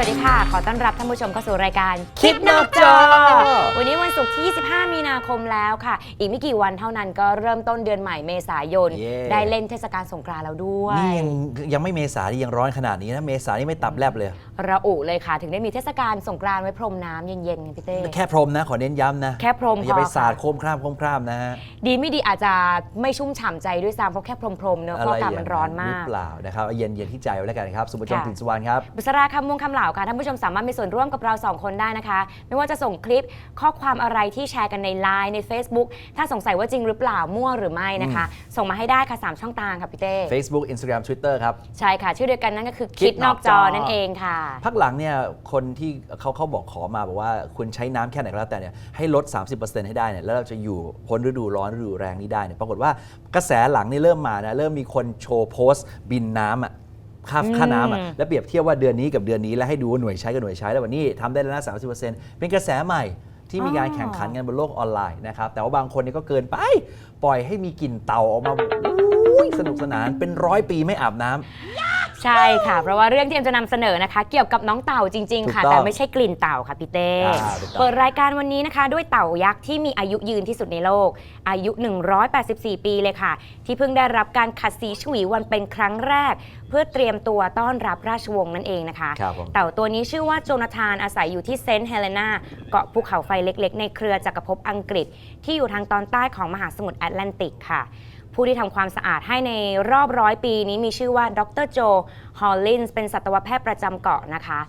สวัสดีครับสวัสดีค่ะ ขอต้อนรับท่านผู้ชมเข้าสู่รายการคลิปนอกจอ วันนี้วันศุกร์ที่ 25 มีนาคมแล้วค่ะ อีกไม่กี่วันเท่านั้นก็เริ่มต้นเดือนใหม่เมษายน เย้ ได้เล่นเทศกาลสงกรานต์แล้วด้วย นี่ยังยังไม่เมษาที่ยังร้อนขนาดนี้นะ เมษานี่ไม่ตับแลบเลย ระอุเลยค่ะ ถึงได้มีเทศกาลสงกรานต์ไว้พรมน้ำเย็นๆไงพี่เต้ แค่พรมนะ ขอเน้นย้ำนะแค่พรมอย่าไปพอค่ะ สาดโคมครามโคมครามนะฮะดีไม่ดีอาจจะไม่ชุ่มฉ่ำใจด้วยซ้ำเพราะแค่พรมๆเนอะเพราะอากาศมันร้อนมาหกรือเปล่านะครับเอาเย็นเย็นที่ใจไว้แล้วกันครับ สุภชมค่ะกลิ่นสุวรรณครับ บุษราคำวงคำเหล่าค่ะท่านผู้ชมสามารถมีส่วนร่วมกับเรา 2 คนได้นะคะ ไม่ว่าจะส่งคลิปข้อความอะไรที่แชร์กันในไลน์ใน Facebook ถ้าสงสัยว่าจริงหรือเปล่ามั่วหรือไม่นะคะ ส่งมาให้ได้ค่ะ 3 ช่องทางค่ะพี่เต้ Facebook Instagram Twitter ครับ ใช่ค่ะ ชื่อเดียวกันนั่นก็คือคิคิดดนนออกกจจออนั่นเองค่ะ พักหลังเนี่ยคนที่เขาเขาบอกขอมาบอกว่าคุณใช้น้ำแค่ไหนก็แล้วแต่เนี่ยให้ลด 30%ให้ได้เนี่ยแล้วเราจะอยู่พ้นฤดูร้อนฤดูแรงนี้ได้เนี่ยปรากฏว่ากระแสหลังนี่เริ่มมานะเริ่มมีคนโชว์โพสต์บินน้ำอะ ค่าอืมค่าน้ำอะแล้วเปรียบเทียบว่าเดือนนี้กับเดือนนี้แล้วให้ดูว่าหน่วยใช้กับหน่วยใช้แล้ววันนี้ทำได้แล้วนะ30%เป็นกระแสใหม่ที่มีการแข่งขันกันบนโลกออนไลน์นะครับแต่ว่าบางคนเนี่ยก็เกินไป ปล่อยให้มีกลิ่นเต่าออกมาอุ๊ยสนุกสนานเป็นร้อยปีไม่อาบน้ำ ใช่ค่ะ เพราะว่าเรื่องที่เอ็มจะนำเสนอนะคะ เกี่ยวกับน้องเต่าจริง ๆ ค่ะ ถูกต้องแต่ไม่ใช่กลิ่นเต่าค่ะพี่เต้อ่าถูกต้อง เปิดรายการวันนี้นะคะ ด้วยเต่ายักษ์ที่มีอายุยืนที่สุดในโลก อายุ 184 ปีเลยค่ะ ที่เพิ่งได้รับการขัดสีฉวีวันเป็นครั้งแรก เพื่อเตรียมตัวต้อนรับราชวงศ์นั่นเองนะคะ ครับผม เต่าตัวนี้ชื่อว่าโจนาธานอาศัยอยู่ที่เซนต์เฮเลนาเกาะภูเขาไฟเล็กๆ ในเครือจักรภพอังกฤษ ที่อยู่ทางตอนใต้ของมหาสมุทรแอตแลนติกค่ะ ผู้ที่ทำความสะอาดให้ในรอบร้อยปีนี้มีชื่อว่าดรโจ ฮอลลินส์เป็นสัตวแพทย์ประจำเกาะนะคะ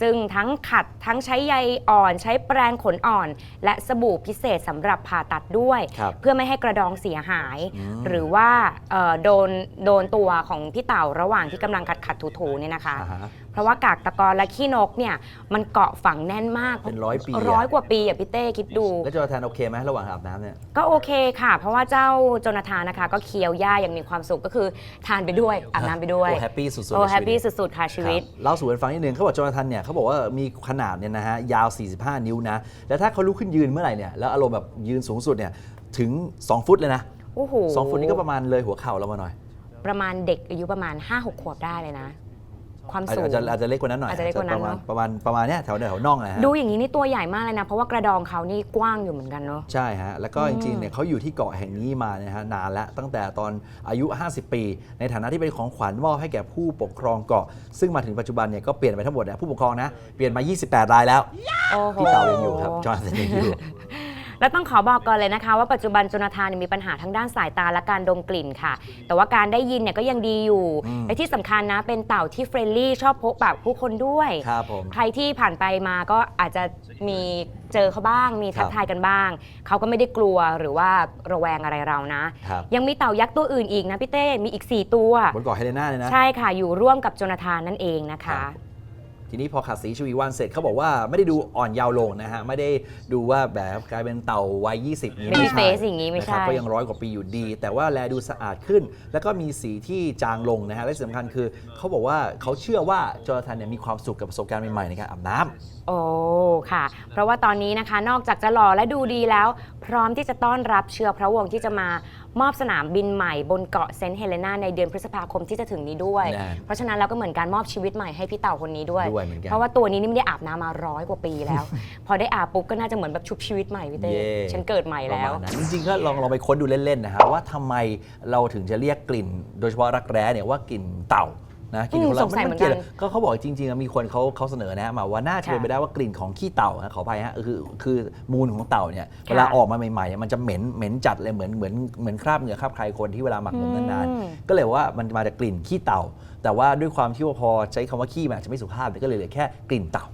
ซึ่งทั้งขัดทั้งใช้ใยอ่อน ใช้แปรงขนอ่อน และสบู่พิเศษสำหรับผ่าตัดด้วย ครับเพื่อไม่ให้กระดองเสียหาย อืม หรือว่าเอ่อโดนโดนตัวของพี่เต่าระหว่างที่กำลังขัดขัดถูๆเนี่ยนะคะ อ่าฮะ เพราะว่ากากตะกอนและขี้นกเนี่ยมันเกาะฝังแน่นมากเป็นร้อยปีอะ ร้อยกว่าปีอะพี่เต้คิดดู แล้วโจนาธานโอเคไหมระหว่างอาบน้ำเนี่ย ก็โอเคค่ะ เพราะว่าเจ้าโจนาธานนะคะ ก็เคี้ยวหญ้าอย่างมีความสุขก็คือทานไปด้วยอาบน้ำไปด้วยโอ้แฮปปี้สุดๆโอ้เลยแฮปปี้ชีวิตสุดๆค่ะชีวิต ครับเล่าสู่กันฟังนิดนึงเขาบอกโจนาธานเนี่ยเขาบอกว่ามีขนาดเนี่ยนะฮะยาว 45 นิ้วนะ แล้วถ้าเขาลุกขึ้นยืนเมื่อไหร่เนี่ยแล้วอารมณ์แบบยืนสูงสุดเนี่ยถึง 2 ฟุตเลยนะ โอ้โห2 ฟุตนี่ก็ประมาณเลยหัวเข่าเรามาหน่อย ประมาณเด็กอายุประมาณ 5-6 ขวบได้เลยนะ ความอาจสูงอาจจะอาจจะเล็กกว่านั้นหน่อยอาจจะเล็กกว่านั้นประมาณเนอะประมาณประมาณเนี้ยแถวแถวน่องนะฮะดูอย่างนี้นี่ตัวใหญ่มากเลยนะ เพราะว่ากระดองเขานี่กว้างอยู่เหมือนกันเนาะ ใช่ฮะแล้วก็อืจมริงๆเนี่ยเขาอยู่ที่เกาะแห่งนี้มาเนี่ยฮะนานแล้วตั้งแต่ตอนอายุ 50 ปี ในฐานะที่เป็นของขวัญมอบให้แก่ผู้ปกครองเกาะ ซึ่งมาถึงปัจจุบันเนี่ยก็เปลี่ยนไปทั้งหมดเนี่ยผู้ปกครองนะเปลี่ยนมา 28 รายแล้ว โอ้โห พี่เต่ายังอยู่ครับจอห์นสันยังอยู่ แล้วต้องขอบอกก่อนเลยนะคะ ว่าปัจจุบันโจนาธานเนี่ยมีปัญหาทั้งด้านสายตาและการดมกลิ่นค่ะ แต่ว่าการได้ยินเนี่ยก็ยังดีอยู่อืม และที่สำคัญนะเป็นเต่าที่เฟรนลี่ชอบพบปะผู้คนด้วย ครับผม ใครที่ผ่านไปมาก็อาจจะมีเจอเขาบ้าง มีทักครับ ทายกันบ้าง เขาก็ไม่ได้กลัวหรือว่าระแวงอะไรเรานะ ครับยังมีเต่ายักษ์ตัวอื่นอีกนะพี่เต้ มีอีก 4 ตัว บนเกาะเฮเลนาเลยนะ ใช่ค่ะ อยู่ร่วมกับโจนาธานนั่นเองนะครัคะ บ ทีนี้พอขัดสีชวีวันเสร็จเขาบอกว่าไม่ได้ดูอ่อนเยาว์ลงนะฮะ ไม่ได้ดูว่าแบบกลายเป็นเต่าวัย 20นี้ Baby ไม่ใช่ face อย่างนี้ไม่ใช่ นะครับก็ยังร้อยกว่าปีอยู่ดี แต่ว่าแลดูสะอาดขึ้น แล้วก็มีสีที่จางลงนะฮะ และที่สำคัญคือเขาบอกว่าเขาเชื่อว่าจอร์แดนเนี่ยมีความสุขกับประสบการณ์ใหม่ๆในการอาบน้ำ โอ้ค่ะ เพราะว่าตอนนี้นะคะ นอกจากจะหล่อและดูดีแล้ว พร้อมที่จะต้อนรับเชื้อพระวงศ์ที่จะมา มอบสนามบินใหม่บนเกาะเซนต์เฮเลนาในเดือนพฤษภาคมที่จะถึงนี้ด้วยแน่เพราะฉะนั้นเราก็เหมือนการมอบชีวิตใหม่ให้พี่เต่าคนนี้ด้วย ด้วยเหมือนกัน เพราะว่าตัวนี้นี่ไม่ได้อาบน้ำมาร้อยกว่าปีแล้ว พอได้อาบปุ๊บก็น่าจะเหมือนแบบชุบชีวิตใหม่พี่เต้เย่ ฉันเกิดใหม่ประแล้วมาณนั้นจริงๆก็ลองลองไปค้นดูเล่นๆนะฮะว่าทำไมเราถึงจะเรียกกลิ่น โดยเฉพาะรักแร้เนี่ยว่ากลิ่นเต่า นะกลิ่นของอืเรามสงสัยเหมือนกันกี่ยวก็เขาบอกจริงๆอะมีคนเขาเขาเสนอนะมาว่าน่าจะเป็นค่ะไปได้ว่ากลิ่นของขี้เต่านะขออภัยฮะคือคือมูลของเต่าเนี่ยเวลาออกมาใหม่ๆเนี่ยมันจะเหม็นเหม็นจัดเลยเหมือนเหมือนเหมือนคราบเหงื่อคราบใครคนที่เวลาหมักหมมนานอืมๆก็เลยว่ามันมาจากกลิ่นขี้เต่า แต่ว่าด้วยความที่ว่าพอใช้คำว่าขี้มันอาจจะไม่สุภาพก็เลยเหลือแค่กลิ่นเต่า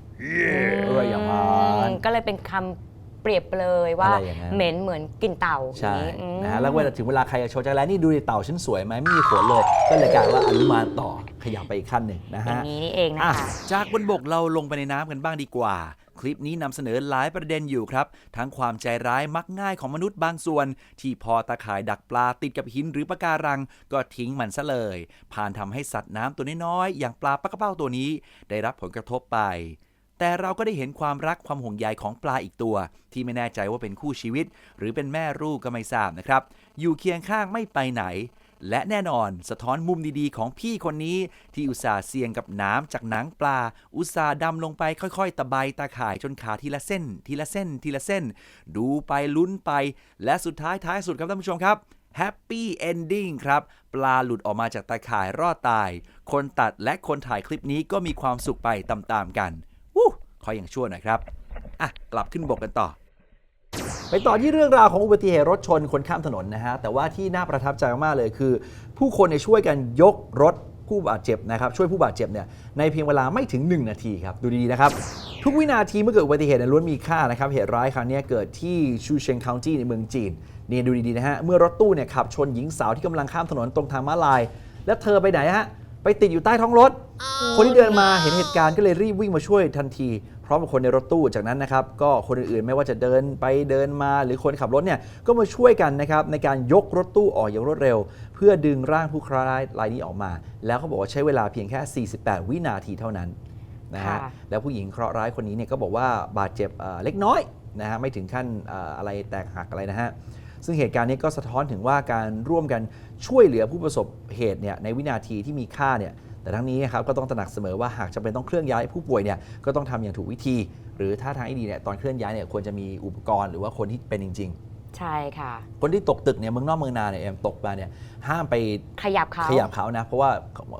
อะไรอย่างนั้นก็เลยเป็นคำ เปรียบเลยว่าอะไรอย่างนั้น เหม็นเหมือนกลิ่นเต่าใช่อย่างนี้อืม นะฮะแล้วเวลาถึงเวลาใครจะโชว์จักรแลนี่ดูดิเต่าฉันสวยไหมไม่มีขนเลย ก็เลยกลายว่าอนุมานต่อขยับไปอีกขั้นหนึ่งนะอฮะย่างนี้นี่เองนะอะคะ จากบนบกเราลงไปในน้ำกันบ้างดีกว่า คลิปนี้นำเสนอหลายประเด็นอยู่ครับ ทั้งความใจร้ายมักง่ายของมนุษย์บางส่วน ที่พอตะข่ายดักปลาติดกับหินหรือปะการัง ก็ทิ้งมันซะเลย ผ่านทำให้สัตว์น้ำตัวน้อยๆอย่างปลาปักกระเป้าตัวนี้ ได้รับผลกระทบไป แต่เราก็ได้เห็นความรักความห่วงใยของปลาอีกตัว ที่ไม่แน่ใจว่าเป็นคู่ชีวิต หรือเป็นแม่ลูกก็ไม่ทราบนะครับ อยู่เคียงข้างไม่ไปไหน และแน่นอนสะท้อนมุมดีๆ ของพี่คนนี้ ที่อุตส่าห์เสี่ยงกับน้ำจากหนังปลา อุตส่าห์ดำลงไปค่อยๆ ตะไบตาข่ายจนขาดทีละเส้น ทีละเส้น ทีละเส้น ดูไปลุ้นไป และสุดท้ายท้ายสุดครับท่านผู้ชมครับแฮปปี้เอนดิ้งครับ ปลาหลุดออกมาจากตาข่ายรอดตาย คนตัดและคนถ่ายคลิปนี้ก็มีความสุขไปตามๆกัน ขออย่างชั่วหน่อยครับ อะ กลับขึ้นบกกันต่อ ไปต่อที่เรื่องราวของอุบัติเหตุรถชนคนข้ามถนนนะฮะ แต่ว่าที่น่าประทับใจมากเลยคือ ผู้คนเนี่ยช่วยกันยกรถผู้บาดเจ็บนะครับช่วยผู้บาดเจ็บเนี่ยในเพียงเวลาไม่ถึง 1 นาทีครับ ดูดีๆนะครับ ทุกวินาทีเมื่อเกิดอุบัติเหตุล้วนมีค่านะครับ เหตุร้ายครั้งนี้เกิดที่ชูเชงคาวตี้ในเมืองจีนนี่ดูดีๆนะฮะเมื่อรถตู้เนี่ยขับชนหญิงสาวที่กำลังข้ามถนนตรงทางม้าลาย แล้วเธอไปไหนฮะ ไปติดอยู่ใต้ท้องรถ คนที่เดินมาเห็นเหตุการณ์ก็เลยรีบวิ่งมาช่วยทันที พร้อมกับคนในรถตู้จากนั้นนะครับ ก็คนอื่นๆไม่ว่าจะเดินไปเดินมาหรือคนขับรถเนี่ยก็มาช่วยกันนะครับในการยกรถตู้ออกอย่างรวดเร็ว เพื่อดึงร่างผู้เคราะห์ร้ายรายนี้ออกมา แล้วเขาบอกว่าใช้เวลาเพียงแค่ 48 วินาทีเท่านั้นนะฮะค่ะ แล้วผู้หญิงเคราะห์ร้ายคนนี้เนี่ยก็บอกว่าบาดเจ็บเอ่อเล็กน้อยนะฮะไม่ถึงขั้นเอ่ออะไรแตกหักอะไรนะฮะ ซึ่งเหตุการณ์นี้ก็สะท้อนถึงว่าการร่วมกันช่วยเหลือผู้ประสบเหตุเนี่ยในวินาทีที่มีค่าเนี่ยแต่ทั้งนี้นะครับก็ต้องตระหนักเสมอว่าหากจำเป็นต้องเคลื่อนย้ายผู้ป่วยเนี่ยก็ต้องทำอย่างถูกวิธี หรือถ้าทางที่ดีเนี่ยตอนเคลื่อนย้ายเนี่ยควรจะมีอุปกรณ์หรือว่าคนที่เป็นจริงใช่ค่ะๆคนที่ตกตึกเนี่ยเมืองนอกเมืองนาเนี่ยเอ็มตกมาเนี่ยห้ามไปขยับเขา ขยับเขานะ เพราะว่า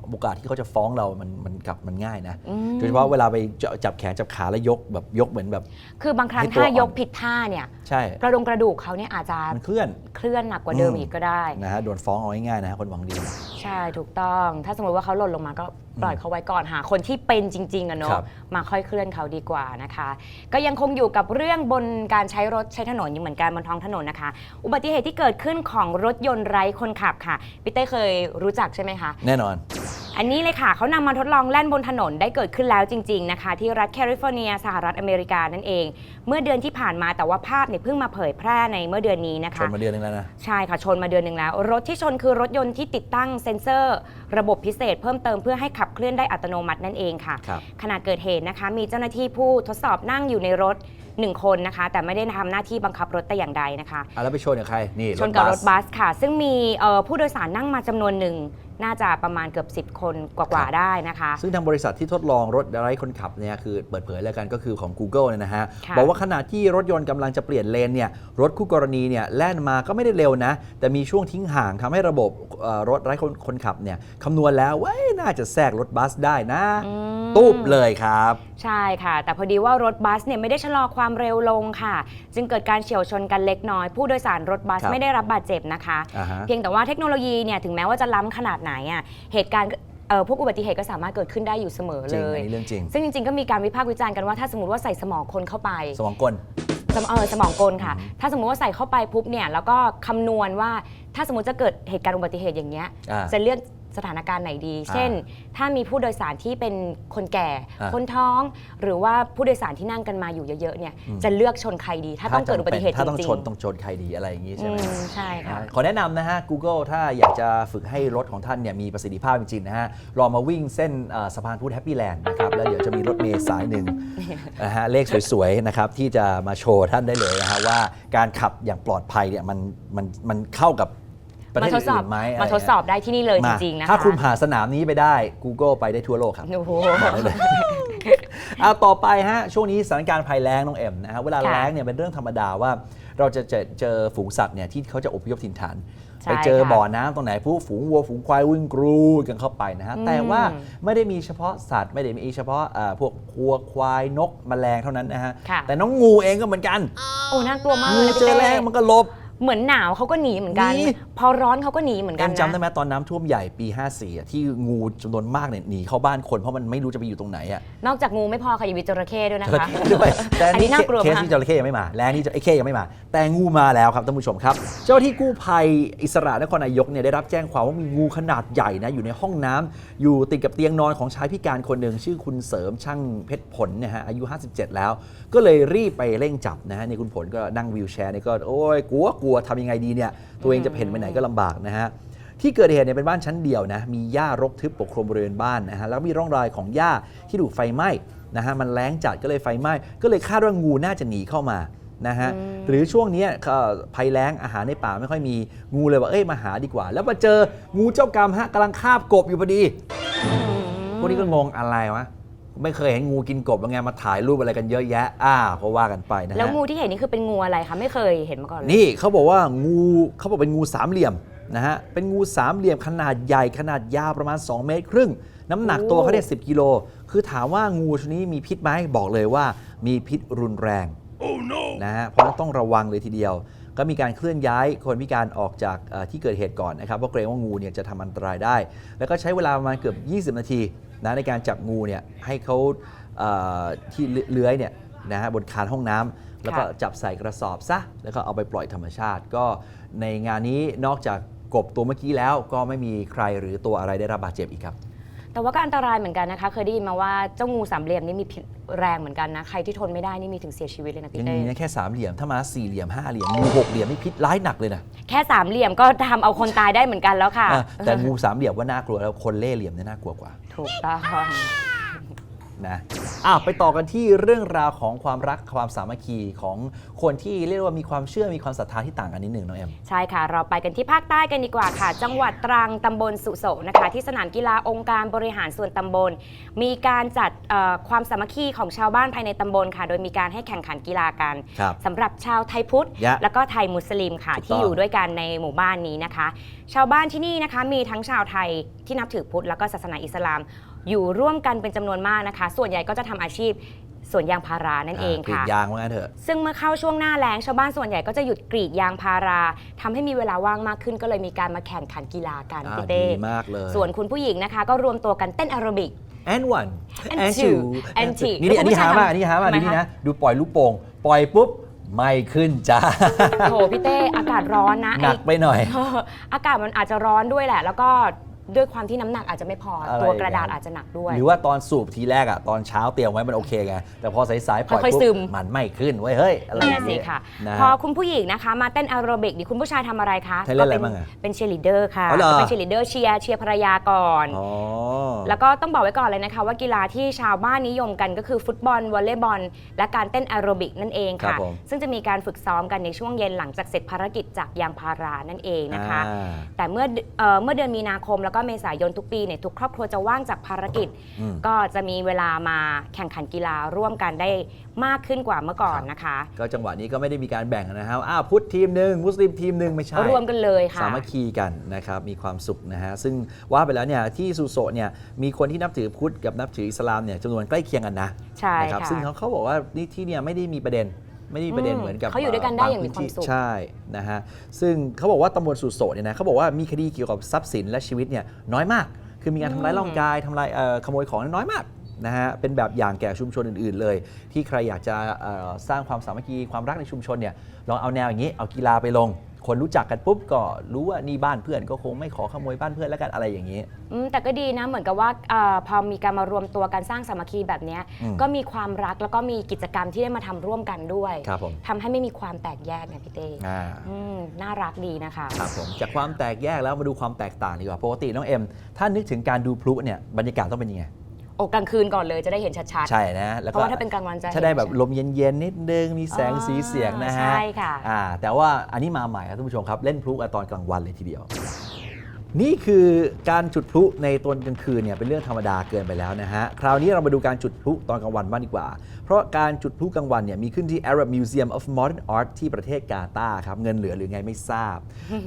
โอกาสที่เขาจะฟ้องเรามันมันกลับมันง่ายนะอืม โดยเฉพาะเวลาไปจับแขนจับขาแล้วยกแบบยกเหมือนแบบ คือบางครั้งให้ตัวถ้าอ่อนยกผิดท่าเนี่ย ใช่ กระดงกระดูกเขาเนี่ยอาจจะมันเคลื่อน เคลื่อนหนักกว่าเดิมอืม อีกก็ได้ นะฮะโดนฟ้องเอาง่ายๆนะฮะคนหวังดี ใช่ถูกต้อง ถ้าสมมติว่าเขาหล่นลงมาก็ปล่อยเขาไว้ก่อนหาคนที่เป็นจริง ๆอะคเนาะรับมาค่อยเคลื่อนเขาดีกว่านะคะ ก็ยังคงอยู่กับเรื่องบนการใช้รถใช้ถนนอยู่เหมือนกันบนท้องถนนนะคะ อุบัติเหตุที่เกิดขึ้นของรถยนต์ไร้คนขับค่ะพี่เต้เคยรู้จักใช่ไหมคะ แน่นอน อันนี้เลยค่ะเขานำมาทดลองแล่นบนถนนได้เกิดขึ้นแล้วจริง ๆนะคะ ที่รัฐแคลิฟอร์เนีย สหรัฐอเมริกานั่นเอง เมื่อเดือนที่ผ่านมาแต่ว่าภาพเนี่ยเพิ่งมาเผยแพร่ในเมื่อเดือนนี้นะชคะ นมาเดือนหนึงแล้วนะ ใช่ค่ะชนมาเดือนหนึ่งแล้ว รถที่ชนคือรถยนต์ที่ติดตั้งเซ็นเซอร์ ระบบพิเศษเพิ่มเติมเพื่อให้ขับเคลื่อนได้อัตโนมัตินั่นเองค่ะ ครับ ขณะเกิดเหตุนะคะ มีเจ้าหน้าที่ผู้ทดสอบนั่งอยู่ในรถ 1 คนนะคะ แต่ไม่ได้ทำหน้าที่บังคับรถแต่อย่างใดนะคะ อะแล้วไปชนกับใคร นี่ชนกับรถสบัสค่ะ ซึ่งมีเอ่อผู้โดยสารนั่งมาจำนวนหนึ่ง น่าจะประมาณเกือบ 10 คนกครัว่าบๆได้นะคะ ซึ่งทางบริษัทที่ทดลองรถไร้คนขับเนี่ยคือเปิดเผยแล้วกันก็คือของ Google เนี่ยนะฮะค่ะบอกว่าขณะที่รถยนต์กำลังจะเปลี่ยนเลนเนี่ยรถคู่กรณีเนี่ยแล่นมาก็ไม่ได้เร็วนะ แต่มีช่วงทิ้งห่างทำให้ระบบเอ่อรถไร้คนคนขับเนี่ยคำนวณแล้วว่าเอ้ยน่าจะแทรกรถบัสได้นะ อืม ตูบเลยครับ ใช่ค่ะ แต่พอดีว่ารถบัสเนี่ยไม่ได้ชะลอความเร็วลงค่ะ จึงเกิดการเฉียวชนกันเล็กน้อย ผู้โดยสารรถบัสครับ ไม่ได้รับบาดเจ็บนะคะ อ่าฮะ เพียงแต่ว่าเทคโนโลยีเนี่ยถึงแม้ว่าจะล้ำขนาดไหนอะเหตุการณ์เอ่อพวกอุบัติเหตุก็สามารถเกิดขึ้นได้อยู่เสมอจริเลงยอันนี้เรื่องจริง ซึ่งจริงๆก็มีการวิพากษ์วิจารณ์กันว่าถ้าสมมติว่าใส่สมองคนเข้าไป สมองกล สมเออสมองกลค่ะ ถ้าสมมติว่าใส่เข้าไปปุ๊บเนี่ย แล้วก็คำนวณว่าถ้าสมมติจะเกิดเหตุการณ์อุบัติเหตุอย่างเงี้ย อ่า จะเลือก สถานการณ์ไหนดีอ่าเช่น ถ้ามีผู้โดยสารที่เป็นคนแก่ อ่าคนท้อง หรือว่าผู้โดยสารที่นั่งกันมาอยู่เยอะๆเนี่ยอืม จะเลือกชนใครดี ถ้าต้องเกิดอุบัติเหตุจถ้าต้องริงชนต้องชนใครดีอะไรอย่างนี้ๆใช่ไหม อืมใช่ค่ะ ขอแนะนำนะฮะ Google ถ้าอยากจะฝึกให้รถของท่านเนี่ยมีประสิทธิภาพจริงๆนะฮะ ลองมาวิ่งเส้นเอ่อสะพานพุทธแฮปปี้แลนด์นะครับ แล้วเดี๋ยวจะมีรถเมล์สายหนึ่ง นะฮะเลขสวยๆนะครับที่จะมาโชว์ท่านได้เลยนะฮะว่าการขับอย่างปลอดภัยเนี่ยมันมันมันเข้ากับ ประเทมาศทดสอบอื่นๆไหมมาทดสอบได้ที่นี่เลยจมาริงๆนะคะถ้าคุณผ่านสนามนี้ไปได้ Google ไปได้ทั่วโลกครับโอ้โหบอกได้เลยเอาต่อไปฮะช่วงนี้สถานการณ์ภัยแล้งน้องเอ็มนะฮะเวลาค่ะแล้งเนี่ยเป็นเรื่องธรรมดาว่าเราจะเจอเจอฝูงสัตว์เนี่ยที่เขาจะอพยพถิ่นฐานใช่ไปเจอค่ะบ่อน้ำตรงไหนผู้ฝูงวัวฝูงควายวิ่งกรูกันเข้าไปนะฮะอืมแต่ว่าไม่ได้มีเฉพาะสัตว์ไม่ได้มีเฉพาะเอ่อพวกวัวควายนกแมลงเท่านั้นนะฮะค่ะแต่น้องงูเองก็เหมือนกันโอ้น่ากลัวมากงูเลยเจอพี่แรงต้มันก็หลบ เหมือนหนาวเขาก็หนีเหมือนกัน หนี พอร้อนเขาก็หนีเหมือนกัเอ็นมนะจำได้ไหมตอนน้ำท่วมใหญ่ปี 54อะที่งูจำนวนมากเนี่ยหนีเข้าบ้านคนเพราะมันไม่รู้จะไปอยู่ตรงไหนอะนอกจากงูไม่พอค่ะยังมีจระเข้ด้วยนะจระคะ เข้ด้วยแต่อันนี้น่ากลัวเคสมาก ที่จระเข้ยังไม่มาแรงนี่ไอ้เข้ยังไม่มา แต่งูมาแล้วครับท่านผู้ชมครับ เจ้าที่กู้ภัยอิสระนครนายกเนี่ยได้รับแจ้งความว่ามีงูขนาดใหญ่นะอยู่ในห้องน้ำอยู่ติดกับเตียงนอนของชายพิการคนหนึ่งชื่อคุณเสริมช่างเพชรผลเนี่ยฮะอายุ 57 แล้ว ก็เลยรีบไปเร่งจับนะฮะนี่คุณผลก็นั่งวีลแชร์นี่ก็โอ้ยกลัวกลัวทำยังไงดีเนี่ยตัวเองจะเพ่นไปไหนก็ลำบากนะฮะที่เกิดเหตุเนี่ยเป็นบ้านชั้นเดียวนะมีหญ้ารกทึบปกคลุมบริเวณบ้านนะฮะแล้วก็มีร่องรอยของหญ้าที่ถูกไฟไหม้นะฮะมันแรงจัดก็เลยไฟไหม้ก็เลยคาดว่างูน่าจะหนีเข้ามานะฮะอืมหรือช่วงเนี้ยเอ่อภัยแล้งอาหารในป่าไม่ค่อยมีงูเลยว่าเอ้ยมาหาดีกว่า แล้วมาเจองูเจ้ากรรมฮะกำลังคาบกบอยู่พอดีพวกนี้ก็งงอะไรวะ ไม่เคยเห็นงูกินกบยังไงมาถ่ายรูปอะไรกันเยอะแยะ อ่าเพราะว่ากันไปนะฮะ แล้วงูที่เห็นนี่คือเป็นงูอะไรคะไม่เคยเห็นมาก่อนเลยนี่เขาบอกว่างูเขาบอกเป็นงูสามเหลี่ยมนะฮะ เป็นงูสามเหลี่ยมขนาดใหญ่ขนาดยาวประมาณ 2 เมตรครึ่ง น้ำหนักตัวเขาเนี่ยสิกิโล คือถามว่างูชนิดนี้มีพิษไหมบอกเลยว่ามีพิษรุนแรงนะฮะ เพราะฉะนั้นต้องระวังเลยทีเดียว ก็มีการเคลื่อนย้ายคนพิการออกจากเอ่อที่เกิดเหตุก่อนนะครับเพราะเกรงว่างูเนี่ยจะทำอันตรายได้ แล้วก็ใช้เวลาประมาณเกือบ 20 นาที นะในการจับงูเนี่ยให้เขาเอ่อที่เลื้อยเนี่ยนะฮะบนคานห้องน้ำแล้วก็ค่ะจับใส่กระสอบซะแล้วก็เอาไปปล่อยธรรมชาติ ก็ในงานนี้นอกจากกบตัวเมื่อกี้แล้วก็ไม่มีใครหรือตัวอะไรได้รับบาดเจ็บอีกครับ แต่ว่าก็อันตรายเหมือนกันนะคะ เคยได้ยินมาว่าเจ้างูสามเหลี่ยมนี่มีพิษแรงเหมือนกันนะ ใครที่ทนไม่ได้นี่มีถึงเสียชีวิตเลยนะยัพี่งเต้มีนะแค่สามเหลี่ยมถ้ามาสี่เหลี่ยมห้าเหลี่ยมงูหกเหลี่ยมนี่พิษร้ายหนักเลยนะแค่สามเหลี่ยมก็ทำเอาคนตายได้เหมือนกันแล้วค่ะอะแต่งูสามเหลี่ยมว่าน่ากลัวแล้วคนเล่ห์เหลี่ยมเนี่ยน่ากลัวกว่า ถูกต้อง นะอะไปต่อกันที่เรื่องราวของความรักความสามัคคีของคนที่เรียกว่ามีความเชื่อมีความศรัทธาที่ต่างกันนิดหนึ่งน้องแอม ใช่ค่ะ เราไปกันที่ภาคใต้กันดีกว่าค่ะ จังหวัดตรังตำบลสุโสนะคะ ที่สนามกีฬาองค์การบริหารส่วนตำบล มีการจัดเอ่อความสามัคคีของชาวบ้านภายในตำบลค่ะ โดยมีการให้แข่งขันกีฬากันครับสำหรับชาวไทยพุทธ ยะแล้วก็ไทยมุสลิมค่ะ ถูกต้อง ที่อยู่ด้วยกันในหมู่บ้านนี้นะคะ ชาวบ้านที่นี่นะคะมีทั้งชาวไทยที่นับถือพุทธแล้วก็ศาสนาอิสลาม อยู่ร่วมกันเป็นจำนวนมากนะคะ ส่วนใหญ่ก็จะทำอาชีพสวนยางพารานั่นเองกรีดค่ะ ยางว่างั้นเถอะ ซึ่งเมื่อเข้าช่วงหน้าแล้งชาวบ้านส่วนใหญ่ก็จะหยุดกรีดยางพาราทำให้มีเวลาว่างมากขึ้นก็เลยมีการมาแข่งขันกีฬากันอ่าพี่เต้ดีมากเลย ส่วนคุณผู้หญิงนะคะ ก็รวมตัวกันเต้นแอโรบิก and one and two and three นี่นี่อันนี้หามากอันนี้หามากทำไมดูนี่คะ นะ ดูปล่อยลูกโป่งปล่อยปุ๊บ ไม่ขึ้นจ้าโอ้โหพี่เต้อากาศร้อนนะหนักไปหน่อย เอออากาศมันอาจจะร้อนด้วยแหละ แล้วก็ ด้วยความที่น้ำหนักอาจจะไม่พออะไร ตัวกระดาษอย่างนั้นอาจจะหนักด้วย หรือว่าตอนสูบทีแรกอะตอนเช้าเตรียมไว้มันโอเคไงแต่พอสายๆปล่อยค่อยๆปุ๊บซึมมันไม่ขึ้นเว้ยเฮ้ยอะไรอนั่นย่าน่ะงสิเงี้ยค่ะ นะพอคุณผู้หญิงนะคะ มาเต้นแอโรบิกดิคุณผู้ชายทำอะไรคะให้เล่นอะไรก็บ้างอะเป็นเชียร์ลีดเดอร์ค่ะอ๋อเหรอ ก็เป็นเชียร์ลีดเดอร์เชียร์เชียร์ภรรยาก่อน อ๋อ แล้วก็ต้องบอกไว้ก่อนเลยนะคะว่ากีฬาที่ชาวบ้านนิยมกันก็คือฟุตบอลวอลเลย์บอล และการเต้นแอโรบิกนั่นเองครัค่ะ บผม ซึ่งจะมีการฝึกซ้อมกันในช่วงเย็นหลังจากเสร็จภารกิจจากยางพารานั่นเองนะคะ อ่า แต่เมื่อเอ่อเมื่อเดือนมีนาคมแล้วก็เมษายนทุกปีเนี่ยทุกครอบครัวจะว่างจากภารกิจ อืม ก็จะมีเวลามาแข่งขันกีฬาร่วมกันได้มากขึ้นกว่าเมื่อก่อนนะคะ ก็จังหวะนี้ก็ไม่ได้มีการแบ่งนะฮะอ้าวพุทธทีมหนึ่งมุสลิมทีมหนึ่งไม่ใช่ รวมกันเลยค่ะ สามัคคีกันนะครับ มีความสุขนะฮะ ซึ่งว่าไปแล้วเนี่ยที่สุโสเนี่ยมีคนที่นับถือพุทธกับนับถืออิสลามเนี่ยจำนวนใกล้เคียงกันนะใช่นะครับค่ะ ซึ่งเขาเขาบอกว่านี่ที่เนี่ยไม่ได้มีประเด็น ไม่ได้มีประเด็นอืมเหมือนกับเขาอยู่ด้วยกันได้อย่างมีบพื้นที่ความสุข ใช่นะฮะซึ่งเขาบอกว่าตำบลสุโสเนี่ยนะเขาบอกว่ามีคดีเกี่ยวกับทรัพย์สินและชีวิตเนี่ยน้อยมาก คือมีการทำร้ายร่างกายทำลายเอ่อขโมยของน้อยมากนะฮะเป็นแบบอย่างแก่ชุมชนอื่น ๆ เลย ที่ใครอยากจะเอ่อสร้างความสามัคคีความรักในชุมชนเนี่ยลองเอาแนวอย่างนี้เอากีฬาไปลง คนรู้จักกันปุ๊บก็รู้ว่านี่บ้านเพื่อนก็คงไม่ขอขโมยบ้านเพื่อนแล้วกันอะไรอย่างนี้ อืมแต่ก็ดีนะเหมือนกับว่าเออพอมีการมารวมตัวกันสร้างสามัคคีแบบเนี้ยอืม ก็มีความรักแล้วก็มีกิจกรรมที่ได้มาทำร่วมกันด้วยครับผมทำให้ไม่มีความแตกแยกเนี่ยพี่เต้อ่าอืมน่ารักดีนะคะ ครับผมจากความแตกแยกแล้วมาดูความแตกต่างดีกว่าปกติน้องเอ็มถ้านึกถึงการดูพลุเนี่ยบรรยากาศต้องเป็นยังไงโอ้กลางคืนก่อนเลยจะได้เห็นชัดใช่นะๆแล้วเพก็ราะว่าถ้าเป็นกลางวันจะถ้าได้แบบเห็นลมเย็นๆนิดนึงมีแสงสีเสียงนะฮะใช่ค่ะ อ่าแต่ว่าอันนี้มาใหม่ครับท่านผู้ชมครับ เล่นพลุกันตอนกลางวันเลยทีเดียว นี่คือการจุดพลุในตอนกลางคืนเนี่ยเป็นเรื่องธรรมดาเกินไปแล้วนะฮะ คราวนี้เรามาดูการจุดพลุตอนกลางวันบ้างดีกว่า เพราะการจุดพลุกลางวันเนี่ยมีขึ้นที่ Arab Museum of Modern Art ที่ประเทศกาตาร์ครับ เงินเหลือหรือไงไม่ทราบ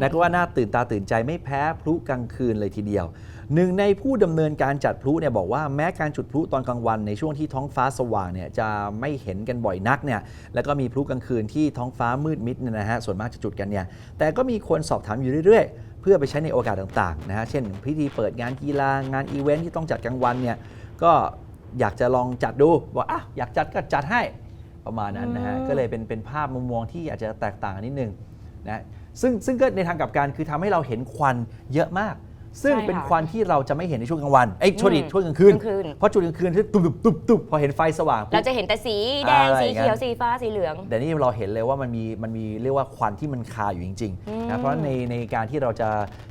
นะก็ว่าน่าตื่นตาตื่นใจไม่แพ้พลุกลางคืนเลยทีเดียว หนึ่งในผู้ดำเนินการจัดพลุเนี่ยบอกว่าแม้การจุดพลุตอนกลางวันในช่วงที่ท้องฟ้าสว่างเนี่ยจะไม่เห็นกันบ่อยนักเนี่ยแล้วก็มีพลุกลางคืนที่ท้องฟ้ามืดมิดเนี่ยนะฮะส่วนมากจะจุดกันเนี่ยแต่ก็มีคนสอบถามอยู่เรื่อยๆ เพื่อไปใช้ในโอกาสต่างๆนะฮะเช่น พิธีเปิดงานกีฬางานอีเวนท์ที่ต้องจัดกลางวันเนี่ยก็อยากจะลองจัดดูว่าอะอยากจัดก็จัดให้ประมาณนั้นนะฮะอืมก็เลยเป็นเป็นภาพมุมมองที่อาจจะแตกต่างกันนิดนึงนะซึ่งซึ่งก็ในทางกลับกันคือทำให้เราเห็นควันเยอะมาก ซึ่งใช่เป็นค่ะควันที่เราจะไม่เห็นในช่วงกลางวันเอ้ยช่วงนี้อืมช่วงกลางคืนกลางคืน เพราะจุดกลางคืนที่ตุบตุบตุบตุบพอเห็นไฟสว่างปุ๊เราบจะเห็นแต่สีแดงอะไรสีอย่างนั้นเขียวสีฟ้าสีเหลือง แต่นี่เราเห็นเลยว่ามันมีมันมีเรียกว่าควันที่มันคาอยู่จริงอืๆมนะเพราะฉะนั้นในในการที่เราจะ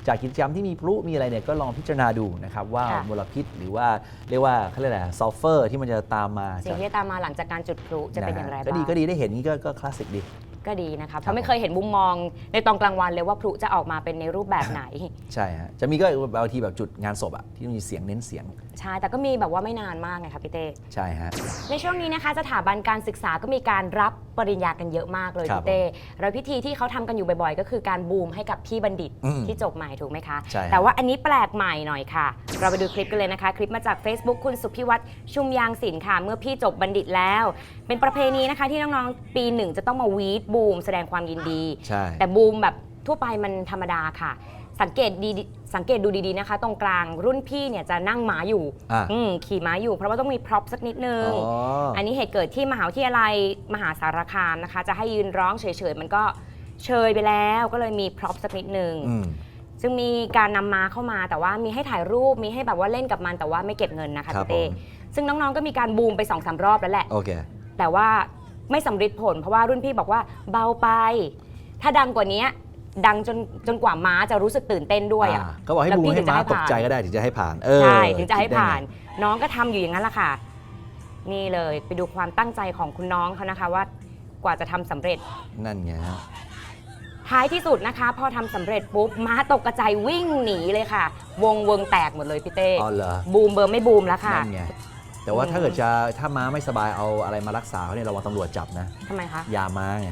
จากกิจกรรมที่มีพลุมีอะไรเนี่ยก็ลองพิจารณาดูนะครับว่าค่ะมลพิษหรือว่าเรียกว่าเขาเรียกอะไรซัลเฟอร์ที่มันจะตามมาสิ่งที่จะตามมาหลังจากการจุดพลุจะเป็นอย่างไรก็บ้างดีก็ดีได้เห็นนี่ก็ก็คลาสสิกดี ก็ดีนะคะเพครับราะไม่เคยเห็นมุมมองในตอนกลางวันเลยว่าพลุจะออกมาเป็นในรูปแบบไหน ใช่ฮะจะมีก็บางทีแบบจุดงานศพอะที่มีเสียงเน้นเสียงใช่ แต่ก็มีแบบว่าไม่นานมากไงคะพี่เต้ใช่ฮะ ในช่วงนี้นะคะสถาบันการศึกษาก็มีการรับปริญญากันเยอะมากเลยครับพี่เต้แล้วพิธีที่เขาทำกันอยู่บ่อยๆ ก็คือการบูมให้กับพี่บัณฑิตอืมที่จบใหม่ถูกไหมคะ ใช่ครับ แต่ว่าอันนี้แปลกใหม่หน่อยค่ะ เราไปดูคลิปกันเลยนะคะ คลิปมาจาก Facebook คุณสุพิวัตรชุมยางศิลป์ค่ะ เมื่อพี่จบบัณฑิตแล้ว เป็นประเพณีนะคะที่น้องๆปีหนึ่งจะต้องมาวีดบูมแสดงความยินดี ใช่ แต่บูมแบบทั่วไปมันธรรมดาค่ะ สังเกตดีสังเกตดูดีๆนะคะ ตรงกลางรุ่นพี่เนี่ยจะนั่งม้าอยู่อะอืมขี่ม้าอยู่ เพราะว่าต้องมีพร็อพสักนิดนึง อ๋ออันนี้เหตุเกิดที่มหาวิทยาลัยมหาสารคามนะคะ จะให้ยืนร้องเฉยๆ มันก็เชยไปแล้วก็เลยมีพร็อพสักนิดนึง อืม ซึ่งมีการนำม้าเข้ามาแต่ว่ามีให้ถ่ายรูปมีให้แบบว่าเล่นกับมันแต่ว่าไม่เก็บเงินนะคะครับพี่เต้ผม ซึ่งน้องๆก็มีการบูมไปสองสามรอบแล้วแหละ โอเค แต่ว่าไม่สำเร็จผล เพราะว่ารุ่นพี่บอกว่าเบาไป ถ้าดังกว่านี้ ดังจนจนกว่าม้าจะรู้สึกตื่นเต้นด้วยอะอ่าก็บอกให้แล้วบูมพี่ให้ถึงจะม้าให้ตกผ่านใจก็ได้ถึงจะให้ผ่านเออใช่ถึงจะให้คิดได้ไผ่าน น้องก็ทำอยู่อย่างนั้นแหละค่ะ นี่เลยไปดูความตั้งใจของคุณน้องเขานะคะว่ากว่าจะทำสำเร็จ นั่นไงฮะท้ายที่สุดนะคะ พอทำสำเร็จปุ๊บม้าตกกระจายวิ่งหนีเลยค่ะ วงวงแตกหมดเลยพี่เต้อ๋อเหรอ บูมเบอร์ไม่บูมแล้วค่ะ นั่นไง แต่ว่าอืมถ้าเกิดจะถ้าม้าไม่สบายเอาอะไรมารักษาเขาเนี่ยระวังตำรวจจับนะทำไมคะ ยาม้าไง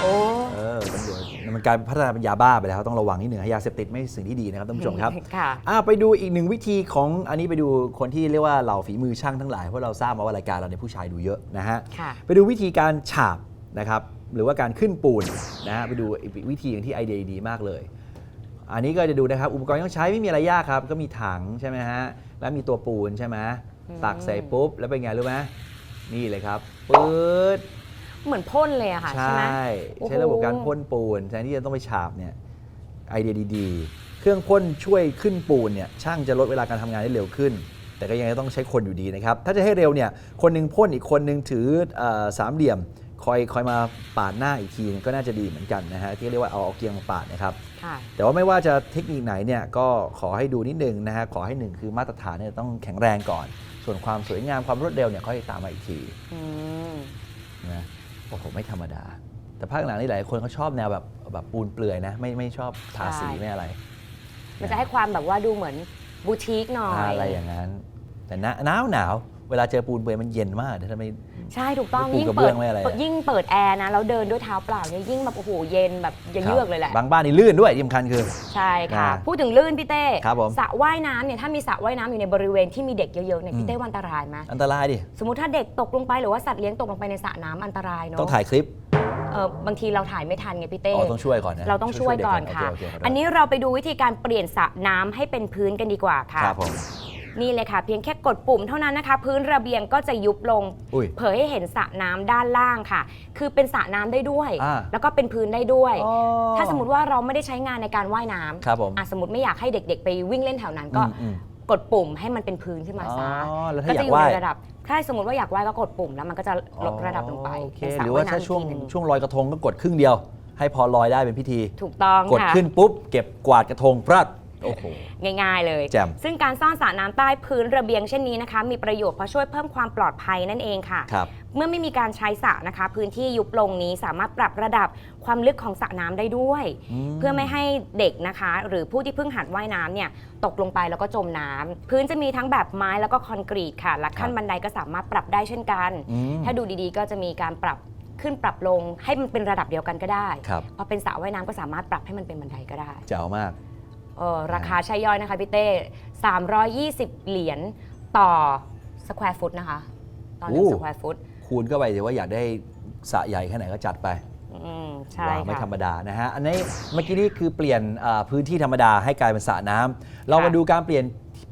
โอ้ เออตำรวจมันกลายพัฒนาเป็นยาบ้าไปแล้วต้องระวังนิดหนึ่งให้ยาเสพติดไม่ใช่สิ่งที่ดีนะครับท่านผู้ชมครับค่ะ อ่าไปดูอีกหนึ่งวิธีของอันนี้ไปดูคนที่เรียกว่าเหล่าฝีมือช่างทั้งหลายเพราะเราทราบมาว่ารายการเราเนี่ยผู้ชายดูเยอะนะฮะ ค่ะ ไปดูวิธีการฉาบนะครับหรือว่าการขึ้นปูนนะฮะไปดูอีกวิธีหนึงที่ไอเดียดีมากเลย อันนี้ก็จะดูนะครับอุปกรณ์ที่ต้องใช้ไม่มีอะไรยากครับ ก็มีถังใช่ไหมฮะแล้วมีตัวปูนใช่ไหมอืม ตักใส่ปุ๊บ แล้วเป็นไงรู้ไหมนี่เลยครับปื๊ดเหมือนพ่นเลยอะค่ะ ใชใช่ไหม่โอ้โหใช้ระบบการพ่นปูนแทนที่จะต้องไปฉาบเนี่ยไอเดียดีๆ เครื่องพ่นช่วยขึ้นปูนเนี่ยช่างจะลดเวลาการทำงานได้เร็วขึ้น แต่ก็ยังไงต้องใช้คนอยู่ดีนะครับ ถ้าจะให้เร็วเนี่ยคนหนึงพ่นอีกคนหนึงถือเออสามเหลี่ยมคอยคอยมาปาดหน้าอีกทีนึงก็น่าจะดีเหมือนกันนะฮะที่เรียกว่าเอาเอาเกียงมาปาดนะครับค่ะแต่ว่าไม่ว่าจะเทคนิคไหนเนี่ยก็ขอให้ดูนิดนึงนะฮะขอให้หนึ่งคือมาตรฐานเนี่ยต้องแข็งแรงก่อน ส่วนความสวยงามความรวดเร็วเนี่ยค่อยตามมาอีกทีอืมนะโอ้โหไม่ธรรมดา แต่ภาคหลังนี่หลายคนเขาชอบแนวแบบแบบปูนเปลื่อยนะ ไม่ไม่ชอบทาสีใช่ ไม่อะไรมันจะให้ความแบบว่าดูเหมือนบูติกหน่อย อะไรอย่างนั้น แต่หนาหนาวหนาว เวลาเจอปูนเปลื่อยมันเย็นมากทำไม ใช่ถูกต้องไม่ปูยิ่งกระเบื้เปิอดงไม่อะไรอะ ยิ่งเปิดแอร์นะแล้วเดินด้วยเท้าเปล่าเนี่ยยิ่งแบบโอ้โหเย็นแบบเยือกเลยแหละ บางบ้านนี่ลื่นด้วยที่สำคัญคือ ใช่ค่ะนะพูดถึงลื่นพี่เต้ครับผมสระว่ายน้ำเนี่ยถ้ามีสระว่ายน้ำอยู่ในบริเวณที่มีเด็กเยอะๆเนี่ยอืมพี่เต้ว่าอันตรายไหมอันตรายดิ สมมติถ้าเด็กตกลงไปหรือว่าสัตว์เลี้ยงตกลงไปในสระน้ำอันตรายเนาะต้องถ่ายคลิปเออบางทีเราถ่ายไม่ทันไงพี่เต้ อ๋อต้องช่วยก่อนนะเราต้องช่วยก่อนเด็ค่ะโเโเคอันนี้เราไปดูวิธีการเปลี่ยนสระน้ำให้เป็นพื้นกันดีกว่าค่ะ ครับผม นี่เลยค่ะเพียงแค่กดปุ่มเท่านั้นนะคะ พื้นระเบียงก็จะยุบลง อุ้ย เผยให้เห็นสระน้ำด้านล่างค่ะ คือเป็นสระน้ำได้ด้วย อ่า แล้วก็เป็นพื้นได้ด้วย อ๋อ ถ้าสมมติว่าเราไม่ได้ใช้งานในการว่ายน้ำครับผมอะสมมติไม่อยากให้เด็ก ๆ ไปวิ่งเล่นแถวนั้นก็อืมอืมกดปุ่มให้มันเป็นพื้นขึ้นมาซะอ๋อแล้วก็ถ้าอยาจะกอยู่ว่ายในระดับ ถ้าสมมติว่าอยากว่ายก็กดปุ่ม แล้วมันก็จะลดระดับลงไปโอเคเป็นสระหรือว่าถ้าน้ำช่วงอีกทีหนึ่งช่วงลอยกระทงก็กดครึ่งเดียว ให้พอลอยได้เป็นพิธี ถูกต้องกดค่ะ ขึ้นปุ๊บ เก็บกวาดกระทงพรัด โอ้โห ง่ายๆ เลยแจ่มซึ่งการซ่อนสระน้ำใต้พื้นระเบียงเช่นนี้นะคะ มีประโยชน์เพราะช่วยเพิ่มความปลอดภัยนั่นเองค่ะ ครับ เมื่อไม่มีการใช้สระนะคะ พื้นที่ยุบลงนี้สามารถปรับระดับความลึกของสระน้ำได้ด้วย เพื่อไม่ให้เด็กนะคะ หรือผู้ที่เพิ่งหัดว่ายน้ำเนี่ยตกลงไปแล้วก็จมน้ำพื้นจะมีทั้งแบบไม้แล้วก็คอนกรีตค่ะและขั้นครับบันไดก็สามารถปรับได้เช่นกัน อืม ถ้าดูดีๆ ก็จะมีการปรับขึ้นปรับลงให้มันเป็นระดับเดียวกันก็ได้ครับ พอเป็นสระว่ายน้ำก็สามารถปรับให้มันเป็นบันไดก็ได้ เจ๋วมาก เออราคาใช่ย่อยนะคะพี่เต้ 320 เหรียญต่อสแควร์ฟุตนะคะต่อหนึ่งโอ้ สแควร์ฟุตคูณก็ไปถือว่าอยากได้สระใหญ่แค่ไหนก็จัดไปอืมใช่ว้าวไม่ค่ะธรรมดานะฮะ อันนี้เมื่อกี้นี่คือเปลี่ยนอ่าพื้นที่ธรรมดาให้กลายเป็นสระน้ำเรามาค่ะ ดูการเปลี่ยน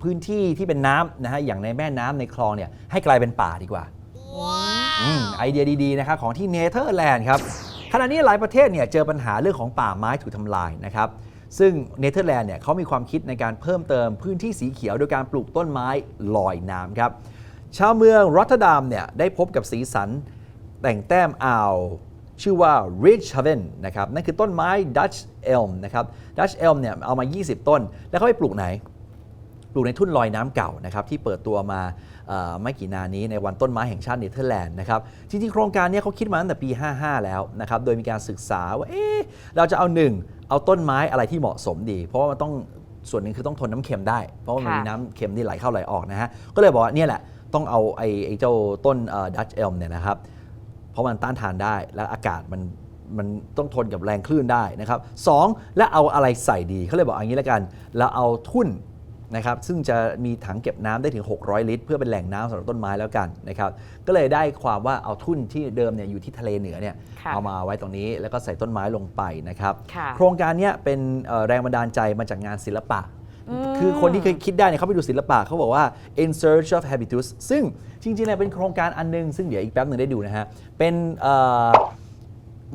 พื้นที่ที่เป็นน้ำนะฮะอย่างในแม่น้ำในคลองเนี่ยให้กลายเป็นป่าดีกว่า อืมไอเดียดีๆนะครับของที่เนเธอร์แลนด์ครับขณะนี้หลายประเทศเนี่ยเจอปัญหาเรื่องของป่าไม้ถูกทำลายนะครับ ซึ่งเนเธอร์แลนด์เนี่ยเขามีความคิดในการเพิ่มเติมพื้นที่สีเขียวโดยการปลูกต้นไม้ลอยน้ำครับ ชาวเมืองรอตเตอร์ดัมเนี่ยได้พบกับสีสันแต่งแต้มอ่าวชื่อว่า Ridge Haven นะครับนั่นคือต้นไม้ Dutch Elm นะครับ Dutch Elm เนี่ยเอามา 20 ต้น แล้วเขาไปปลูกไหน ลูกในทุ่นลอยน้ำเก่านะครับที่เปิดตัวมาเอ่อไม่กี่นานนี้ในวันต้นไม้แห่งชาติเนเธอร์แลนด์นะครับจริงๆโครงการเนี้เขาคิดมาตั้งแต่ปี 55 แล้วนะครับโดยมีการศึกษาว่าเอ๊ะเราจะเอาหนึ่งเอาต้นไม้อะไรที่เหมาะสมดี เพราะว่ามันต้องส่วนหนึ่งคือต้องทนน้ำเค็มได้ เพราะว่ามันค่ะมีน้ำเค็มที่ไหลเข้าไหลออกนะฮะก็เลยบอกว่าเนี่ยแหละต้องเอาไอ้ไอ้เจ้าต้นดัชเอลมเนี่ยนะครับเพราะมันต้านทานได้และอากาศมันมันต้องทนกับแรงคลื่นได้นะครับสองและเอาอะไรใส่ดีเขาเลยบอกอย่างนี้แล้วกันเราเอาทุ่น นะครับซึ่งจะมีถังเก็บน้ำได้ถึง 600 ลิตร เพื่อเป็นแหล่งน้ำสำหรับต้นไม้แล้วกันนะครับก็เลยได้ความว่าเอาทุ่นที่เดิมเนี่ยอยู่ที่ทะเลเหนือเนี่ยค่ะเอามาไว้ตรงนี้แล้วก็ใส่ต้นไม้ลงไปนะครับค่ะ โครงการเนี้ยเป็นเอ่อแรงบันดาลใจมาจากงานศิลปะอืมคือคนที่เคยคิดได้เนี่ยเขาไปดูศิลปะเขาบอกว่า in search of habitus ซึ่งจริงๆเนี่ยเป็นโครงการอันนึง ซึ่งเดี๋ยวอีกแป๊บหนึ่งได้ดูนะฮะ เป็นเอ่อ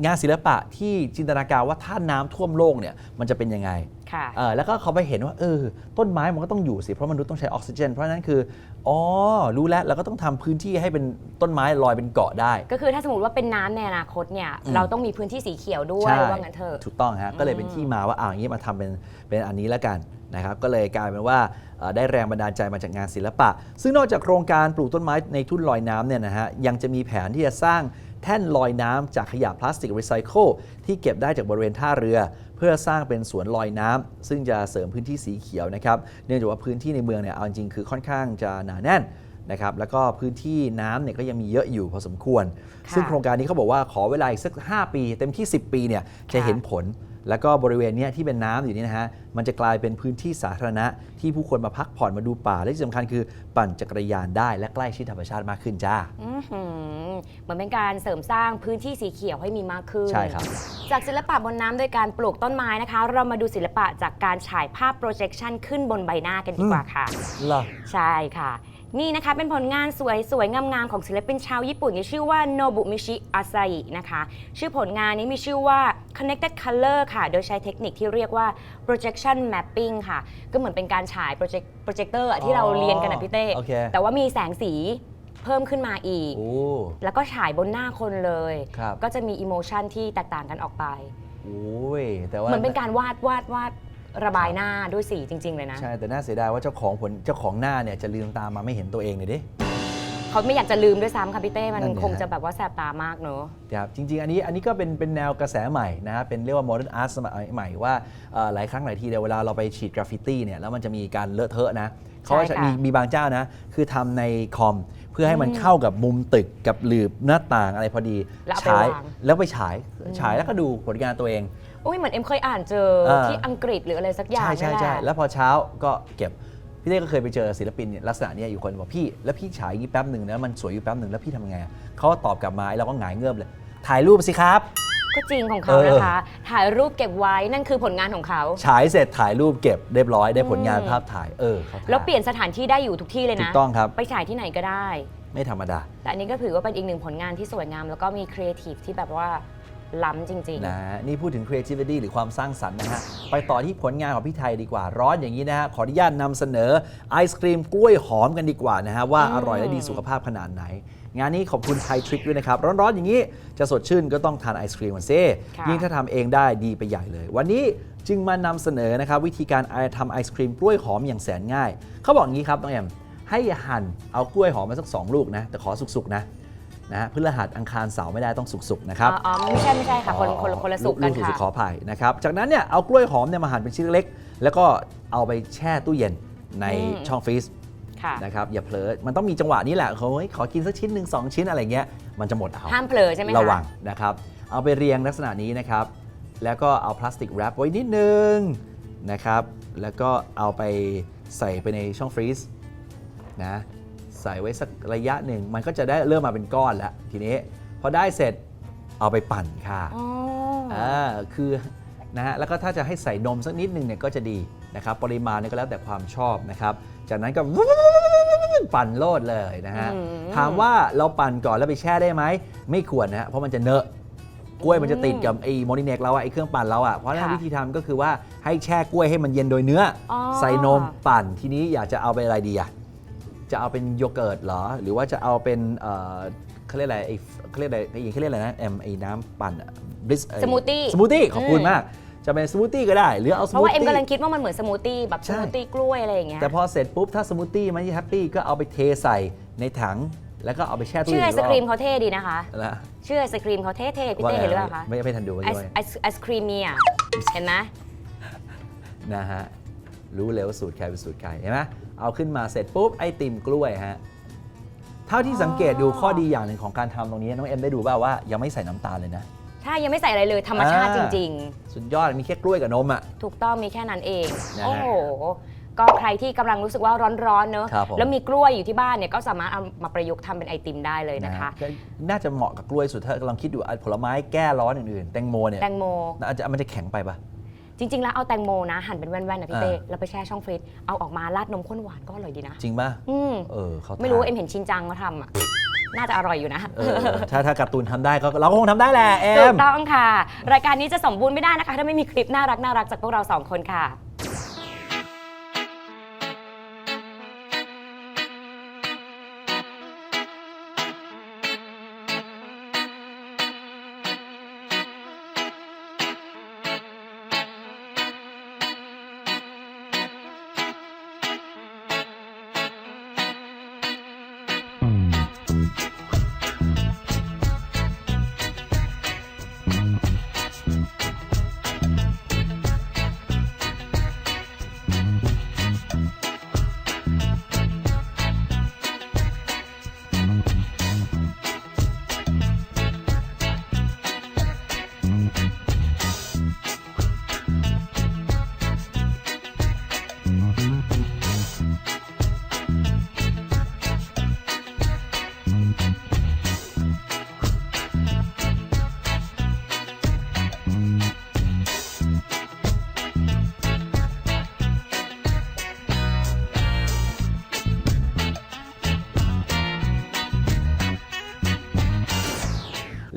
งานศิลปะที่จินตนาการว่าถ้าน้ำท่วมโลกเนี่ยมันจะเป็นยังไงค่ะเออ แล้วก็เขาไปเห็นว่าเออต้นไม้มันก็ต้องอยู่สิเพราะมนุษย์ต้องใช้ออกซิเจน เพราะฉะนั้นคืออ๋อรู้แล้วเราก็ต้องทำพื้นที่ให้เป็นต้นไม้ลอยเป็นเกาะได้ ก็คือถ้าสมมติว่าเป็นน้ำในอนาคตเนี่ยอืมเราต้องมีพื้นที่สีเขียวด้วยใช่ว่างั้นเถอะถูกต้องฮะก็เลยเป็นที่มาว่าอ่าอย่างนี้มาทำเป็นเป็นอันนี้แล้วกันนะครับก็เลยกลายเป็นว่าเอ่อได้แรงบันดาลใจมาจากงานศิลปะ ซึ่งนอกจากโครงการปลูกต้นไม้ในทุ่นลอยน้ำเนี่ยนะฮะยังจะมีแผนที่จะสร้างแท่นลอยน้ำจากขยะพลาสติกรีไซเคิลที่เก็บได้จากบริเวณท่าเรือเพื่อสร้างเป็นสวนลอยน้ำซึ่งจะเสริมพื้นที่สีเขียวนะครับเนื่องจากว่าพื้นที่ในเมืองเนี่ยเอาจริงๆคือค่อนข้างจะหนาแน่นนะครับแล้วก็พื้นที่น้ำเนี่ยก็ยังมีเยอะอยู่พอสมควรค่ะซึ่งโครงการนี้เขาบอกว่าขอเวลาอีกสัก 5 ปี เต็มที่ 10 ปีเนี่ยจะเห็นผล แล้วก็บริเวณเนี้ยที่เป็นน้ำอยู่นี่นะฮะ มันจะกลายเป็นพื้นที่สาธารณะ ที่ผู้คนมาพักผ่อนมาดูป่า และที่สำคัญคือปั่นจักรยานได้และใกล้ชิดธรรมชาติมากขึ้นจ้าอื้อหือเหมือนเป็นการเสริมสร้างพื้นที่สีเขียวให้มีมากขึ้น ใช่ครับ จากศิลปะบนน้ำโดยการปลูกต้นไม้นะคะ เรามาดูศิลปะจากการฉายภาพ projection ขึ้นบนใบหน้ากันดีกว่าค่ะเหรอใช่ค่ะ นี่นะคะเป็นผลงานสวยสวยๆ งามๆ ของศิลปินชาวญี่ปุ่นที่ชื่อว่าโนบุมิชิอาซาอินะคะ ชื่อผลงานนี้มีชื่อว่า connected color ค่ะ โดยใช้เทคนิคที่เรียกว่า projection mapping ค่ะ ก็เหมือนเป็นการฉาย project projector อะที่เราเรียนกันนะพี่เต้ โอเค แต่ว่ามีแสงสีเพิ่มขึ้นมาอีก โอ้ แล้วก็ฉายบนหน้าคนเลย ครับ ก็จะมีอิโมชันที่แตกต่างกันออกไป โอ้ยแต่ว่า เหมือนเป็นการวาดวาดวาด ระบายหน้าด้วยสีจริง ๆ เลยนะ ใช่แต่น่าเสียดายว่าเจ้าของผลเจ้าของหน้าเนี่ยจะลืมตามาไม่เห็นตัวเองเลยดิ เขาไม่อยากจะลืมด้วยซ้ำค่ะพี่เต้มันนั่นไง คงจะแบบว่าแสบตามากเนอะ ครับจริง ๆ อันนี้อันนี้ก็เป็นเป็นแนวกระแสใหม่นะฮะเป็นเรียกว่า modern art สมัยใหม่ว่าเอ่อหลายครั้งหลายทีเดียวเวลาเราไปฉีดกราฟฟิตี้เนี่ยแล้วมันจะมีการเลอะเทอะนะเขาก็จะใช่ค่ะมีมีบางเจ้านะ คือทำในคอม เพื่อให้มันเข้ากับมุมตึกกับหลืบหน้าต่างอะไรพอดีแล้วเอาไปฉายวาง แล้วไปฉายฉายแล้วก็ดูผลงานตัวเอง อุ้ยเหมือนเอ็มเคยอ่านเจอเออที่อังกฤษหรืออะไรสักอย่างใช่ใช่นี่ใช่แหละแล้วพอเช้าก็เก็บพี่เต้ก็เคยไปเจอศิลปินเนี่ยลักษณะเนี้ยอยู่คนบอกพี่แล้วพี่ฉายอย่างนี้แป๊บหนึ่งนะมันสวยอยู่แป๊บหนึ่งแล้วพี่ทำยังไงอะเขาก็ตอบกลับมาไอ้เราก็หงายเงือบเลย ถ่ายรูปสิครับ ก็จริงของเขานะคะ ถ่ายรูปเก็บไว้นั่นคือผลงานของเขาฉายเสร็จถ่ายรูปเก็บเรียบร้อยได้ผลงานอืมภาพถ่ายเออเขาถ่ายแล้วเปลี่ยนสถานที่ได้อยู่ทุกที่เลยถูนะกต้องครับไปฉายที่ไหนก็ได้ ไม่ธรรมดาแต่อันนี้ก็ถือว่าเป็นอีกหนึ่งผลงานที่สวยงาม แล้วก็มีครีเอทีฟที่แบบว่า ล้ำจริงนะฮะนี่พูดถึง creativity หรือความสร้างสรรค์นะฮะ ไปต่อที่ผลงานของพี่ไทยดีกว่า ร้อนอย่างนี้นะฮะ ขออนุญาตนำเสนอไอศครีมกล้วยหอมกันดีกว่านะฮะ ว่าอร่อยและดีสุขภาพขนาดไหน งานนี้ขอบคุณไทยทริคด้วยนะครับ ร้อนๆอย่างนี้จะสดชื่นก็ต้องทานไอศครีมมันเซ่ค่ะ ยิ่งถ้าทำเองได้ดีไปใหญ่เลย วันนี้จึงมานำเสนอนะครับวิธีการทำไอศครีมกล้วยหอมอย่างแสนง่าย เขาบอกอย่างนี้ครับน้องแอมให้หั่นเอากล้วยหอมมาสักสองลูกนะแต่ขอสุกๆนะ นะฮะพฤหัสอังคารเสาร์ไม่ได้ต้องสุกๆนะๆครับ อ๋ออ๋อไม่ใช่ไม่ใช่ค่ะ คนคนละคนละสุกกันลูค่ะสุกขออภัยนะครับ จากนั้นเนี่ยเอากล้วยหอมเนี่ยมาหั่นเป็นชิ้นเล็ก แล้วก็เอาไปแช่ตู้เย็นในอืม ช่องฟรีซค่ะ นะครับอย่าเผลอมันต้องมีจังหวะนี้แหละเขาเฮ้ยขอกินสักชิ้นหนึ่งสองชิ้นอะไรเงี้ยมันจะหมดเอา ห้ามเผลอใช่ไหมคะ ระวังนะครับ เอาไปเรียงลักษณะนี้นะครับ แล้วก็เอาพลาสติกแรปไว้นิดนึงนะครับ แล้วก็เอาไปใส่ไปในช่องฟรีซนะ ใส่ไว้สักระยะหนึ่ง มันก็จะได้เริ่มมาเป็นก้อนแล้ว ทีนี้พอได้เสร็จเอาไปปั่นค่ะอ๋ออ่าคือนะฮะแล้วก็ถ้าจะให้ใส่นมสักนิดหนึ่งเนี่ยก็จะดีนะครับปริมาณเนี่ยก็แล้วแต่ความชอบนะครับจากนั้นก็ปั่นโลดเลยนะฮะอืมถามว่าเราปั่นก่อนแล้วไปแช่ได้ไหมไม่ควรนะฮะเพราะมันจะเนอะกล้วยมันจะติดกับไอ้โมดิเนกเราอะไอ้เครื่องปั่นเราอะเพราะฉะนั้นค่ะวิธีทำก็คือว่าให้แช่กล้วยให้มันเย็นโดยเนื้อออใส่นมปั่นทีนี้อยากจะเอาไปอะไรดีอะ จะเอาเป็นโยเกิร์ตเหรอ หรือว่าจะเอาเป็นเอ่อเขาเรียกอะไรไอ้เขาเรียกอะไรไอ้เขาเรียกอะไรนะแอมไอ้น้ำปั่นบลิสสมูทตี้สมูทตี้ขอบคุณอืมมาก จะเป็นสมูทตี้ก็ได้ หรือเอาสเพมูราะทว่าเอ็มตี้ กำลังคิดว่ามันเหมือนสมูทตี้แบบใช่สมูทตี้กล้วยอะไรอย่างเงี้ยแต่พอเสร็จปุ๊บ ถ้าสมูทตี้มันไม่แฮปปี้ก็เอาไปเทใส่ในถัง แล้วก็เอาไปแช่ตู้ชื่อเย็ไอนศครีมเขาเท่ดีนะคะ นะชื่อไอศครีมเขาเท่ๆพี่เต้เห็นหรือเปล่าคะไม่ไม่ทันดูว่าไอด้วยไอไอศครีมเมียเห็นไหมนะฮะ รู้เลยว่าสูตรใครเป็นสูตรใครเห็นไหมเอาขึ้นมาเสร็จปุ๊บไอติมกล้วยฮะเท่าที่สังเกตดูข้อดีอย่างหนึ่งของการทำตรงนี้น้องเอ็มได้ดูเปล่าว่ายังไม่ใส่น้ำตาลเลยนะ ถ้ายังไม่ใส่อะไรเลยธรรมชาติอ่าจริง สุดยอดมีแค่กล้วยกับนมอะ ๆ ถูกต้องมีแค่นั้นเอง นะฮะโอ้โห ก็ใครที่กำลังรู้สึกว่าร้อนๆเนอะครับผม แล้วมีกล้วยอยู่ที่บ้านเนี่ยก็สามารถเอามาประยุกต์ทำเป็นไอติมได้เลยนะคะ ก็น่าจะเหมาะกับกล้วยสุดถ้าลองคิดดูอะผลไม้แก้ร้อนอื่นๆแตงโมเนี่ยแตงโม อาจจะมันจะแข็งไปปะ จริง ๆ แล้วเอาแตงโมนะ หั่นเป็นแว่นๆนะพี่เต้อ่า แล้วไปแช่ช่องฟรีซเอาออกมาราดนมข้นหวานก็อร่อยดีนะ จริงป่ะอืม เออเขาไม่รู้ว่าทานเอ็มเห็นชินจังเขาทำอะ น่าจะอร่อยอยู่นะ เออถ้าถ้าการ์ตูนทำได้ก็เราก็คงทำได้แหละเอ็ถูมกต้องค่ะ รายการนี้จะสมบูรณ์ไม่ได้นะคะ ถ้าไม่มีคลิปน่ารักน่ารักจากพวกเราสองคนค่ะ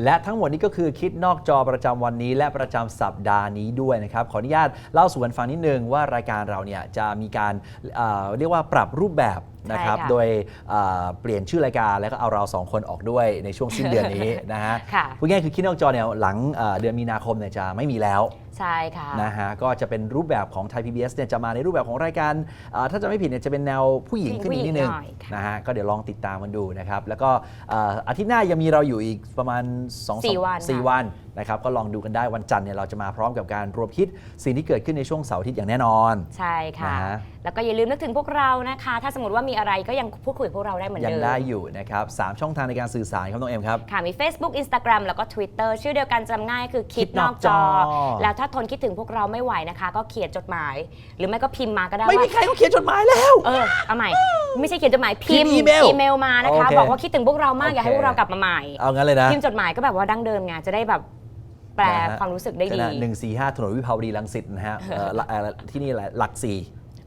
และทั้งหมดนี้ก็คือคิดนอกจอประจำวันนี้ และประจำสัปดาห์นี้ด้วยนะครับขออนุญาตเล่าสู่กันฟังนิดนึงว่ารายการเราเนี่ยจะมีการเอ่อเรียกว่าปรับรูปแบบนะครับใช่ค่ะโดยเอ่อเปลี่ยนชื่อรายการแล้วก็เอาเราสองคนออกด้วยในช่วงสิ้นเดือนนี้นะฮะค่ะพูดง่ายๆคือคิดนอกจอเนี่ยหลังเอ่อเดือนมีนาคมเนี่ยจะไม่มีแล้ว ใช่ค่ะ นะฮะก็จะเป็นรูปแบบของไทย PBS เนี่ยจะมาในรูปแบบของรายการเอ่อถ้าจะไม่ผิดเนี่ยจะเป็นแนวผู้หญิงขึ้นอีกนิดนึงผู้หญิงหน่อยค่ะนะฮะก็เดี๋ยวลองติดตามกันดูนะครับ แล้วก็เอ่ออาทิตย์หน้ายังมีเราอยู่อีกประมาณ2องสี่วันสี่ค่ะวัน นะครับก็ลองดูกันได้วันจันทร์เนี่ยเราจะมาพร้อมกับการรวมคิดสิ่งที่เกิดขึ้นในช่วงเสาร์อาทิตย์อย่างแน่นอน ใช่ค่ะ นะฮะ แล้วก็อย่าลืมนึกถึงพวกเรานะคะ ถ้าสมมติว่ามีอะไรก็ยังพูดคุยกับพวกเราได้เหมือนยัเดิงม ได้อยู่นะครับสามช่องทางในการสื่อสารครับน้องเอ็มครับ ค่ะมี Facebook Instagram แล้วก็ Twitter ชื่อเดียวกันจำง่ายคือคิดคิดนนออกกจจออแล้วถ้าทนคิดถึงพวกเราไม่ไหวนะคะ ก็เขียนจดหมาย หรือไม่ก็พิมพ์มาก็ได้ไม่มีว่าใครเขาเขียนจดหมายแล้ว เออเอาใหม่ ไม่ใช่เขียนจดหมายพิมพ์พิมพ์อีเมลมานะคะ โอเคบอกว่าคิดถึงพวกเรามากอยากให้โอเค พวกเรากลับมาใหม่ เอางั้นเลยนะ พิมพ์จดหมายก็แบบว่าดั้งเดิมไงจะได้แบบ แปลนะฮะความรู้สึกได้ดีหนึ่งสี่ห้าถนนวิภาวดีรังสิตนะฮะเอ่อละเอ่อที่นี่แหละหลักสี่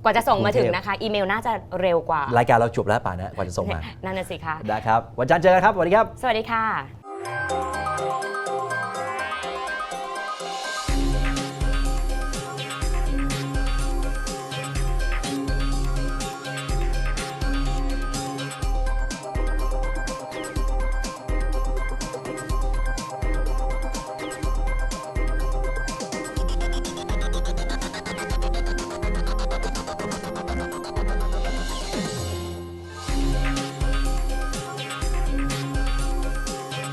กว่าจะส่งมาถึงกรุงเทพนะคะ อีเมลน่าจะเร็วกว่า รายการเราจบแล้วป่านะกว่าจะส่งมา นั่นน่ะสิคะนะครับ วันจันทร์เจอกันครับสวัสดีครับ สวัสดีค่ะ